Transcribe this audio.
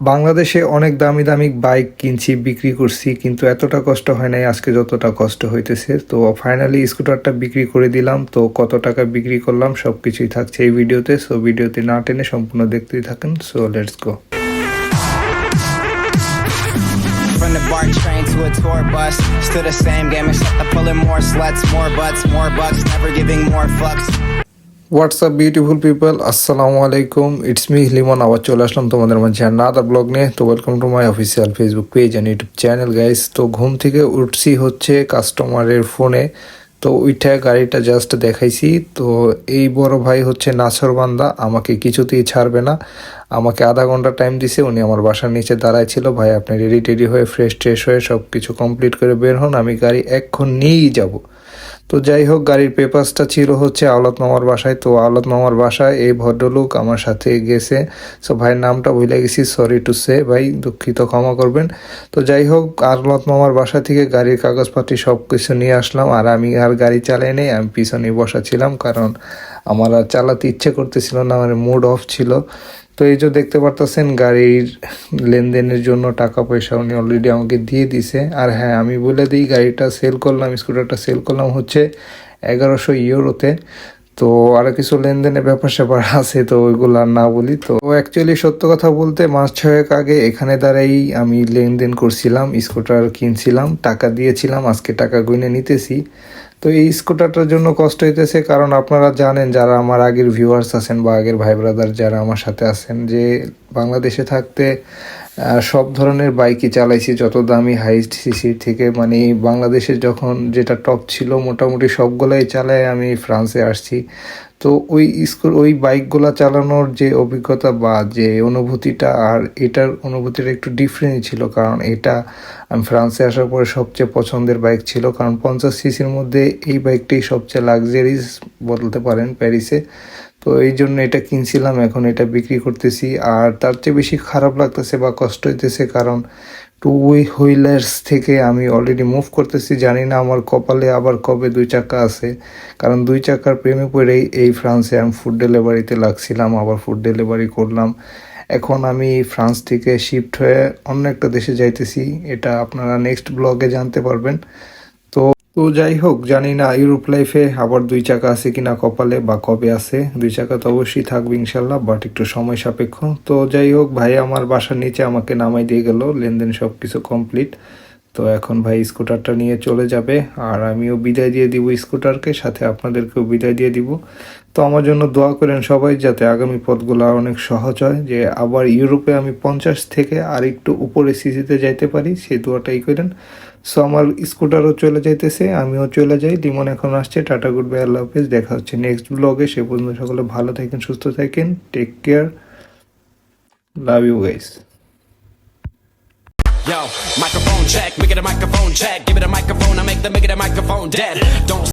বাংলাদেশে অনেক দামি দামি বাইক কিনছি বিক্রি করছি কিন্তু এতটা কষ্ট হয় নাই আজকে যতটা কষ্ট হইতেছে। তো ফাইনালি স্কুটারটা বিক্রি করে দিলাম তো কত টাকা বিক্রি করলাম সব কিছুই থাকছে এই ভিডিওতে। সো ভিডিওতে না টেনে সম্পূর্ণ দেখতেই থাকেন। So let's go From the BART train to a tour bus, still the same game except I'm pulling more sluts, more butts, more bucks, never giving more fucks. What's up beautiful people আসসালামু আলাইকুম it's me Limon আবার চলে আসলাম তোমাদের মাঝে another blog নিয়ে। তো welcome to my official Facebook page and YouTube channel guys তো ঘুম থেকে উঠছি হচ্ছে কাস্টমারের ফোনে তো ওইটা গাড়িটা জাস্ট দেখাইছি। তো এই বড় ভাই হচ্ছে নাছর বান্দা। আমাকে কিছুতেই ছাড়বে না। আমাকে আধা ঘণ্টা টাইম দিছে। উনি আমার বাসার নিচে দাঁড়ায় ছিল। ভাই, আপনি রেডি টেডি হয়ে ফ্রেশ ট্রেশ হয়ে সব কিছু কমপ্লিট করে বের হন। আমি গাড়ি এক্ষণ নিয়েই যাব। তো যাই হোক, গাড়ির পেপারসটা ছিল হচ্ছে আওলাদ মামার বাসায়। তো আওলাদ মামার বাসায় এই ভদ্রলোক আমার সাথে গেছে। সো ভাইয়ের নামটা ভুলে গেছি সরি টু সে ভাই, দুঃখিত, ক্ষমা করবেন। তো যাই হোক, আওলাদ মামার বাসা থেকে গাড়ির কাগজপাতি সব কিছু নিয়ে আসলাম। আর আমি আর গাড়ি চালাই নেই, আমি পিছনে বসা ছিলাম। কারণ আমার আর চালাতে ইচ্ছে করতেছিল না, আমার মুড অফ ছিল। তো এই যে দেখতে পারতেছেন গাড়ির লেনদেনের জন্য টাকা পয়সা উনি অলরেডি আমাকে দিয়ে দিছে। আর হ্যাঁ আমি বলে দিই, গাড়িটা সেল করলাম স্কুটারটা সেল করলাম হচ্ছে এগারোশো ইউরোতে। তো আরও কিছু লেনদেনের ব্যাপার স্যাপার আছে, তো ওইগুলো আর না বলি। তো অ্যাকচুয়ালি সত্য কথা বলতে মাস ছয়েক আগে এখানে দ্বারাই আমি লেনদেন করছিলাম স্কুটার কিনছিলাম, টাকা দিয়েছিলাম, আজকে টাকা গুনে নিতেছি। তো এই স্কুটারটার জন্য কষ্ট হইতেছে কারণ আপনারা জানেন যারা আমার আগের ভিউয়ার্স আছেন বা আগের ভাই ব্রাদার যারা আমার সাথে আছেন যে বাংলাদেশে থাকতে সব ধরনের বাইকই চালাইছি, যত দামি হাইস্ট সিসির থেকে। মানে বাংলাদেশে যখন যেটা টপ ছিল, মোটামুটি সবগুলাই চালায় আমি ফ্রান্সে আসছি। তো ওই স্কুল, ওই বাইকগুলা চালানোর যে অভিজ্ঞতা বা যে অনুভূতিটা, আর এটার অনুভূতিটা একটু ডিফারেন্ট ছিল, কারণ এটা আমি ফ্রান্সে আসার পরে সবচেয়ে পছন্দের বাইক ছিল, কারণ পঞ্চাশ সিসির মধ্যে এই বাইকটাই সবচেয়ে লাক্সারিজ বলতে পারেন প্যারিসে। তো এই জন্য এটা কিনছিলাম, এখন এটা বিক্রি করতেছি। আর তার চেয়ে বেশি খারাপ লাগতেছে বা কষ্ট হইতেছে কারণ টু হুইলার্স থেকে আমি অলরেডি মুভ করতেছি। জানি না আমার কপালে আবার কবে দুই চাকা আছে। কারণ দুই চাকার প্রেমে পড়েই এই ফ্রান্সে আমি ফুড ডেলিভারিতে লাগছিলাম, আবার ফুড ডেলিভারি করলাম। এখন আমি ফ্রান্স থেকে শিফট হয়ে অন্য একটা দেশে যাইতেছি। এটা আপনারা নেক্সট ব্লগে জানতে পারবেন। তো যাই হোক জানি না ইউরোপ লাইফে আবার দুই চাকা আছে কিনা কপালে বা কবে আছে। দুই চাকা তো অবশ্যই থাকবে ইনশাল্লাহ বাট একটু সময় সাপেক্ষ। তো যাই হোক ভাই আমার বাসার নিচে আমাকে নামাই দিয়ে গেল, লেনদেন সব কিছু কমপ্লিট তো এখন ভাই স্কুটারটা নিয়ে চলে যাবে, আর আমিও বিদায় দিয়ে দিব স্কুটারকে, সাথে আপনাদেরকেও বিদায় দিয়ে দিব। তো আমার জন্য দোয়া করেন সবাই যাতে আগামী পথগুলো অনেক সহজ হয়, যে আবার ইউরোপে আমি পঞ্চাশ থেকে আর একটু উপরে সিসিতে যাইতে পারি, সেই দোয়াটাই করেন। সো আমার স্কুটারও চলে যাইতেছে, আমিও চলে যাই। লিমন এখন আসছে, টাটা, গুড বাই, আল্লাহ হাফেজ। দেখা হচ্ছে নেক্সট ব্লগে। সে পর্যন্ত সকলে ভালো থাকেন, সুস্থ থাকেন। Take care. Love you guys. Yo, microphone check, make it a microphone check. Give it a microphone, I make the make it a microphone dead. Don't